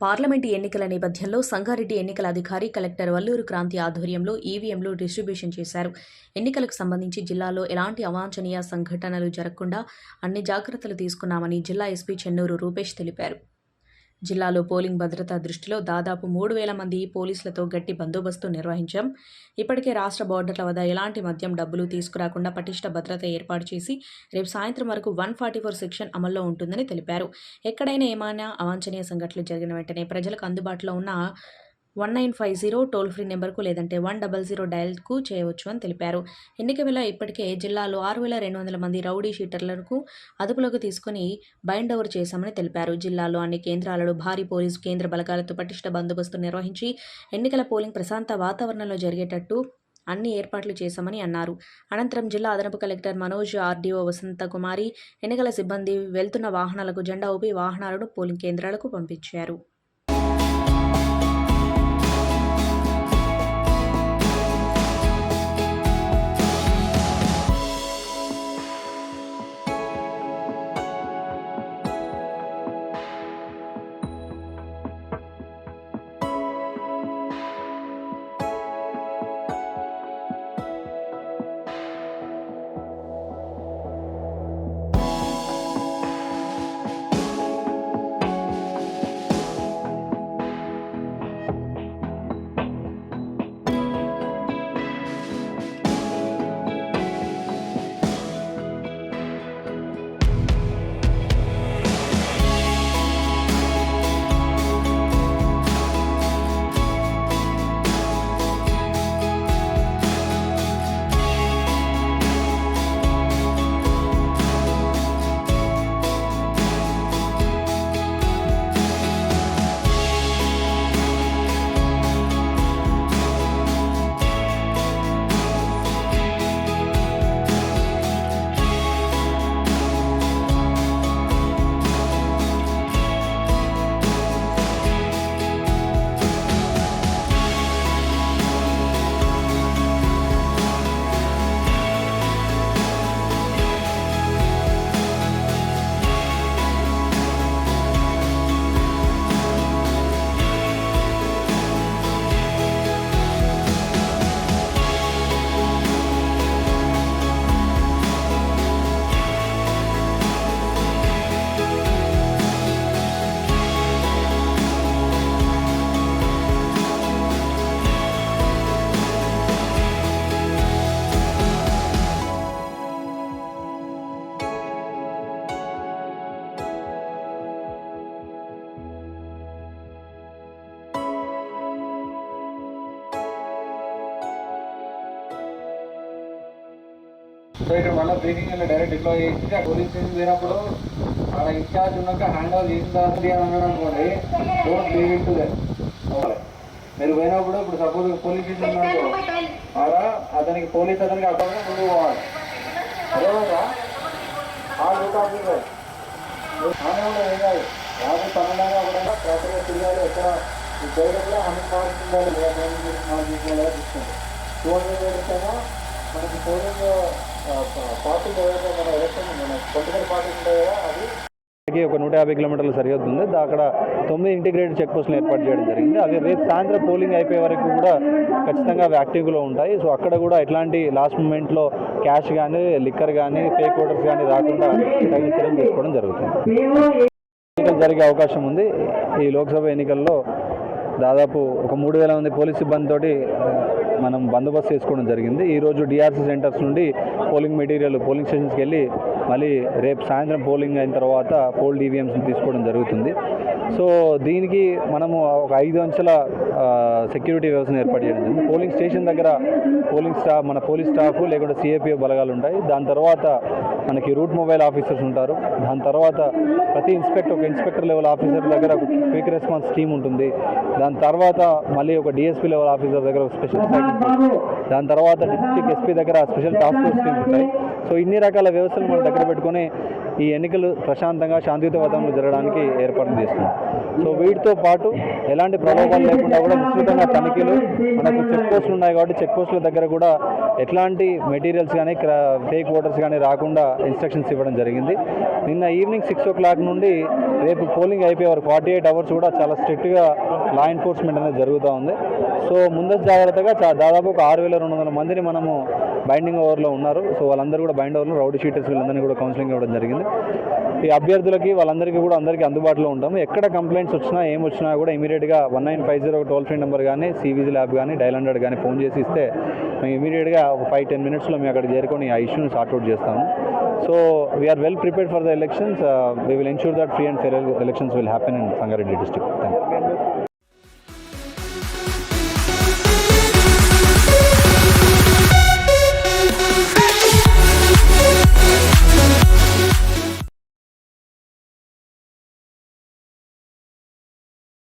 Parliament ఎన్నికల నేపథ్యంలో సంగారెడ్డి ఎన్నికల అధికారి కలెక్టర్ వల్లూరు క్రాంతి ఆధ్వర్యంలో ఈవీఎంలు డిస్ట్రిబ్యూషన్ చేశారు. ఎన్నికలకు సంబంధించి జిల్లాలో ఎలాంటి అవాంఛనీయ సంఘటనలు జరగకుండా అన్ని జాగ్రత్తలు తీసుకున్నామని జిల్లా ఎస్పీ చెన్నూరు రూపేష్ తెలిపారు. జిల్లాలో పోలింగ్ భద్రత దృష్టిలో దాదాపు మూడు వేల మంది పోలీసులతో గట్టి బందోబస్తు నిర్వహించాం. ఇప్పటికే రాష్ట్ర బోర్డర్ల వద్ద ఎలాంటి మద్యం డబ్బులు తీసుకురాకుండా పటిష్ట భద్రత ఏర్పాటు చేసి రేపు సాయంత్రం వరకు వన్ ఫార్టీ ఫోర్ సెక్షన్ అమల్లో ఉంటుందని తెలిపారు. ఎక్కడైనా ఏమైనా అవాంఛనీయ సంఘటనలు జరిగిన వెంటనే ప్రజలకు అందుబాటులో ఉన్న one nine five zero toll free నెంబర్కు లేదంటే వన్ డబల్ జీరో డయల్కు చేయవచ్చు అని తెలిపారు. ఎన్నిక వేళ ఇప్పటికే జిల్లాలో ఆరు వేల రెండు వందల మంది రౌడీ షీటర్లకు అదుపులోకి తీసుకుని బైండ్ ఓవర్ చేశామని తెలిపారు. జిల్లాలో అన్ని కేంద్రాలలో భారీ పోలీసు కేంద్ర బలగాలతో పటిష్ట బందోబస్తు నిర్వహించి ఎన్నికల పోలింగ్ ప్రశాంత వాతావరణంలో జరిగేటట్టు అన్ని ఏర్పాట్లు చేశామని అన్నారు. అనంతరం జిల్లా అదనపు కలెక్టర్ మనోజ్ ఆర్డీఓ వసంత కుమారి ఎన్నికల సిబ్బంది వెళ్తున్న వాహనాలకు జెండా ఊపి వాహనాలను పోలింగ్ కేంద్రాలకు పంపించారు. సో ఇక్కడ మళ్ళీ బ్రేకింగ్ అలా డైరెక్ట్ డిప్లో చేసి ఆ పోలీస్ స్టేషన్ పోయినప్పుడు ఆడ ఇన్ఛార్జ్ ఉన్నాక హ్యాండ్ ఓవర్ చేసిన తర్వాత అని అన్నాడు అనుకోండి don't leave it to that మీరు పోయినప్పుడు ఇప్పుడు సపోజ్ పోలీస్ స్టేషన్ ఉందనుకో ఆడ అతనికి పోలీస్ అతనికి అక్కడ ముందు పోవాలి అదేవిధంగా ఆ రూట్ ఆఫీసర్ ఆమె కూడా ఏం కాదు యాభై పన్నెండుగా కూడా ప్రాపర్గా తిరగాలి ఎక్కడ ఈ బయట కూడా హండ్రెడ్ మార్క్స్ ఉండాలి లేదా మార్క్స్ తీసుకోవాలి మనకి పోలింగ్ పార్టీ మన ఎలక్షన్ మన పొలిటికల్ ఉంటాయి కదా అది ఒక నూట యాభై కిలోమీటర్ల సరిహద్దు ఉంది అక్కడ తొమ్మిది ఇంటిగ్రేటెడ్ చెక్ పోస్టులు ఏర్పాటు చేయడం జరిగింది. అవి రేపు సాయంత్రం పోలింగ్ అయిపోయే వరకు కూడా ఖచ్చితంగా అవి యాక్టివ్లో ఉంటాయి. సో అక్కడ కూడా ఎట్లాంటి లాస్ట్ మూమెంట్లో క్యాష్ కానీ లిక్కర్ కానీ ఫేక్ ఓటర్స్ కానీ రాకుండా తగిన చర్యలు తీసుకోవడం జరుగుతుంది. ఎన్నికలు జరిగే అవకాశం ఉంది. ఈ లోక్సభ ఎన్నికల్లో దాదాపు ఒక మూడు వేల మంది పోలీస్ సిబ్బందితో మనం బందోబస్తు చేసుకోవడం జరిగింది. ఈరోజు డిఆర్సీ సెంటర్స్ నుండి పోలింగ్ మెటీరియల్ పోలింగ్ స్టేషన్స్కి వెళ్ళి మళ్ళీ రేపు సాయంత్రం పోలింగ్ అయిన తర్వాత పోల్ ఈవీఎంస్ని తీసుకోవడం జరుగుతుంది. సో దీనికి మనము ఒక ఐదు అంచెల సెక్యూరిటీ వ్యవస్థను ఏర్పాటు చేయడం జరిగింది. పోలింగ్ స్టేషన్ దగ్గర పోలింగ్ స్టాఫ్ మన పోలీస్ స్టాఫ్ లేకుంటే సిఏపిఎఫ్ బలగాలు ఉంటాయి. దాని తర్వాత మనకి రూట్ మొబైల్ ఆఫీసర్స్ ఉంటారు. దాని తర్వాత ప్రతి ఇన్స్పెక్టర్ ఒక ఇన్స్పెక్టర్ లెవెల్ ఆఫీసర్ దగ్గర క్విక్ రెస్పాన్స్ టీమ్ ఉంటుంది. దాని తర్వాత మళ్ళీ ఒక డిఎస్పీ లెవెల్ ఆఫీసర్ దగ్గర ఒక స్పెషల్ దాని తర్వాత డిస్ట్రిక్ట్ ఎస్పీ దగ్గర స్పెషల్ టాస్క్ ఫోర్స్ టీమ్స్ ఉంటాయి. సో ఇన్ని రకాల వ్యవస్థలు మనం దగ్గర పెట్టుకొని ఈ ఎన్నికలు ప్రశాంతంగా శాంతియుత వాతావరణంలో జరగడానికి ఏర్పాటు చేస్తున్నాం. సో వీటితో పాటు ఎలాంటి ప్రలోభాలు లేకుండా కూడా విస్తృతంగా తనిఖీలు మనకు చెక్ పోస్టులు ఉన్నాయి కాబట్టి చెక్ పోస్టుల దగ్గర కూడా ఎట్లాంటి మెటీరియల్స్ కానీ ఫేక్ ఓటర్స్ కానీ రాకుండా ఇన్స్ట్రక్షన్స్ ఇవ్వడం జరిగింది. నిన్న ఈవినింగ్ సిక్స్ ఓ క్లాక్ నుండి రేపు పోలింగ్ అయిపోయే వరకు ఫార్టీ ఎయిట్ అవర్స్ కూడా చాలా స్ట్రిక్ట్గా లా ఎన్ఫోర్స్మెంట్ అనేది జరుగుతూ ఉంది. సో ముందస్తు జాగ్రత్తగా దాదాపు ఒక ఆరు వేల రెండు వందల మందిని మనము బైండింగ్ ఓవర్లో ఉన్నారు. సో వాళ్ళందరూ కూడా బైండ్ ఓవర్లో రౌడీ షీటర్స్ వీళ్ళందరినీ కూడా కౌన్సిలింగ్ ఇవ్వడం జరిగింది. ఈ అభ్యర్థులకి వాళ్ళందరికీ కూడా అందరికీ అందుబాటులో ఉంటాము. ఎక్కడ కంప్లైంట్స్ వచ్చినా ఏం వచ్చినా కూడా ఇమీడియట్గా one nine five zero toll free number కానీ సివిజీ ల్యాబ్ కానీ డైల్ హండ్రెడ్ కానీ ఫోన్ చేసి ఇస్తే మేము ఇమీడియట్గా ఒక ఫైవ్ టెన్ మినిట్స్లో మేము అక్కడికి చేరుకొని ఆ ఇష్యూని సార్ట్అవుట్ చేస్తాము. So we're well prepared for the elections we will ensure that free and fair elections will happen in Sangareddy district thank you